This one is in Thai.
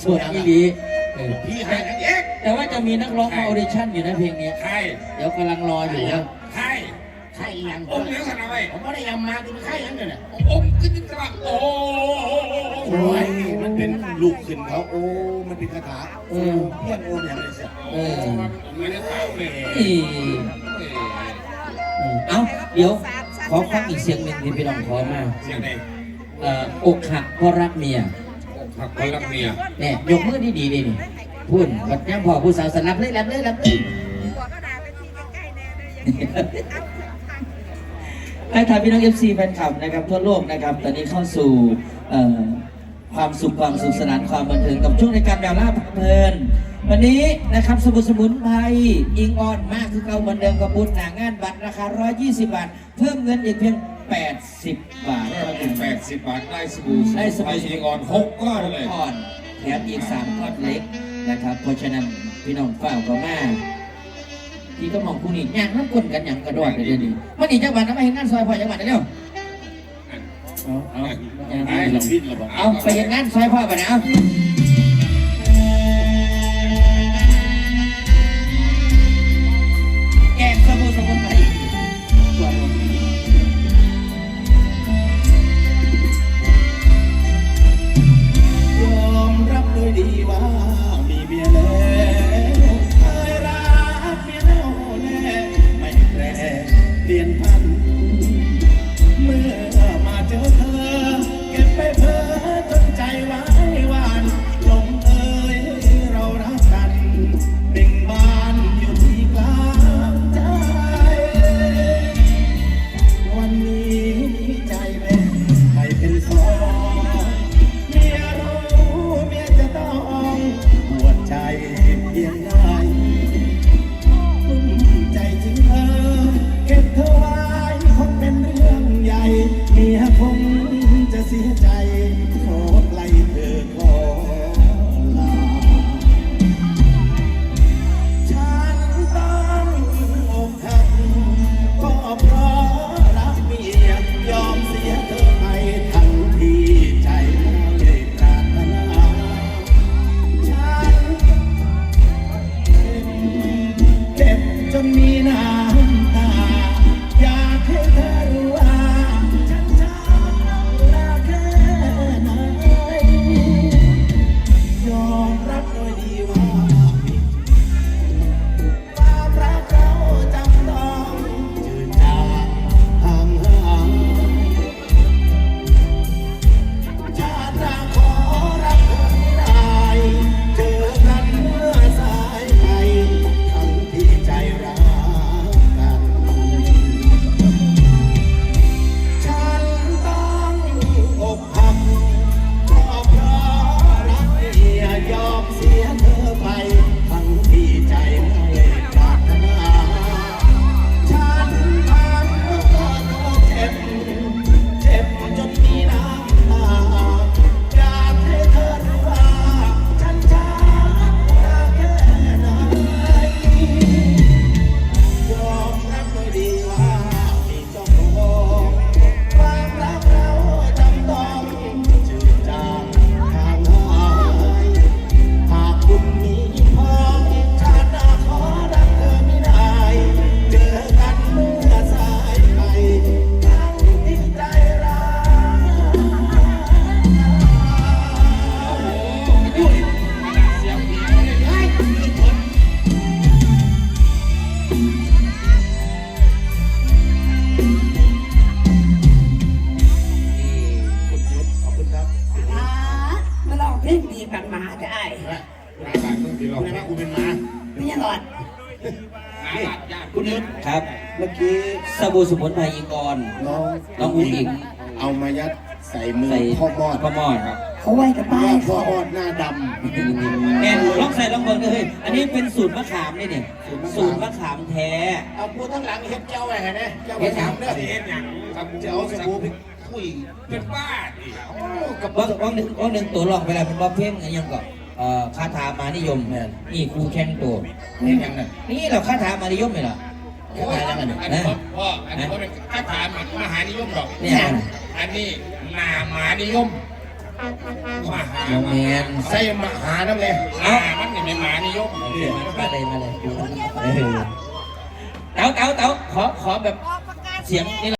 สวดอีหลีเออพี่ให้นักเอกแต่ว่าจะมีนักร้องมาออเดชั่นอยู่นะเพลงนี้ ใครเดี๋ยวกำลังรออยู่นะใครใช่ยังองค์เหลืองสันเอาไว้ผมไม่ได้ยำมาคือใช่ยังเนี่ย องค์ขึ้นสลับโอ้โอ้ยมันเป็นลูกขึ้นเขาโอ้ มันเป็นคาถาเออเพี้ยนโอ้อย่างไรเสียเออไม่ได้ถามเลยอีเออเอ้าเดี๋ยวขอฟังอีกเสียงหนึ่งที่พี่น้องขอมาเสียงไหน เอ่อกหักเพราะรักเมีย อกหักคนรักเมียเนี่ยยกมือดีๆดีนี่พูดบัดยังพอผู้สาวสนับเลยรับเลยรับเลยหัวก็ด่าไปทีใกล้ๆแน่เลยเอาทางให้ทายพี่น้อง FC แฟนคลับนะครับทั่วโลกนะครับ ตอนนี้เข้าสู่เอ่อความสุขความสุขสนานความบันเทิงกับช่วงในการดาวล่าพาเพลิน วันนี้นะครับสมุนสมุนไพรอิงออนมากคือเก่าเหมือนเดิมกับบุญหนางานบัตรราคา 120 บาท เพิ่มเงินอีกเพียง 80 บาทก็เท่าเป็นั้นนแปดสิบบาทได้สบู่ได้สบู่ไปเองอ่อนหกก้อนเลยก่อนแถมอีก3ก้อนเล็กนะครับ เพราะฉะนั้นพี่น้องเฝ้าก็มาที่ก็มองคู่นี้ย่างน้ำก้นกันอย่างกระโดดเลยเดี๋ยวนี้วันนี้จังหวัดน้ำมาเห็นงานซอยพ่อจังหวัดได้เร็วเอาเอาอย่างไอ้นี้เราพิษเราบอกเอาไปเห็นงานซอยพ่อไปนะเอา ญาติคุณยุทธครับ เมื่อกี้สบู่สมุนไพรอิงออนน้องน้องอุ้งอิงเอามายัดใส่มือใส่พ่อมอดพ่อมอดครับเขาไว้กับป้าว่ายพ่อมอดหน้าดแอนลองใส่ลองเบิร์เลยอันนี้เป็นสูตรมะขามนี่เนี่ยสูสูตตรรมะมะขาขามมแท้ำเอาปูทั้งหลังเฮ็ดเจ้าไว้ให้นะเจ้าไปทำเด้อเสียงอย่างสบู่จะเอาสบู่ไปคุยเป็นบ้าดิโอ้กับว่างว่างหนึ่งว่างหนึ่งตัวลองเวลาเป็นบ๊อบเพ่งอะไรยังก็เอ่อคาถามานิยมนี่ครูแข่งตัวนี่ยังไงนี่เราคาถามานิยมไหมล่ะ โอ้ยอันนี้พ่ออันนี้พ่อเป็นคาถามหานิยมหรอกเนี่ยอันนี้นาหมานิยมมาหาโรงมาเรียนใส่มหาน้ำเลยหามันนี่ไม่มานิยมมาเลยมาเลยเออเต๋าเต๋าเต๋าขอขอแบบออกประกาศเสียงนี่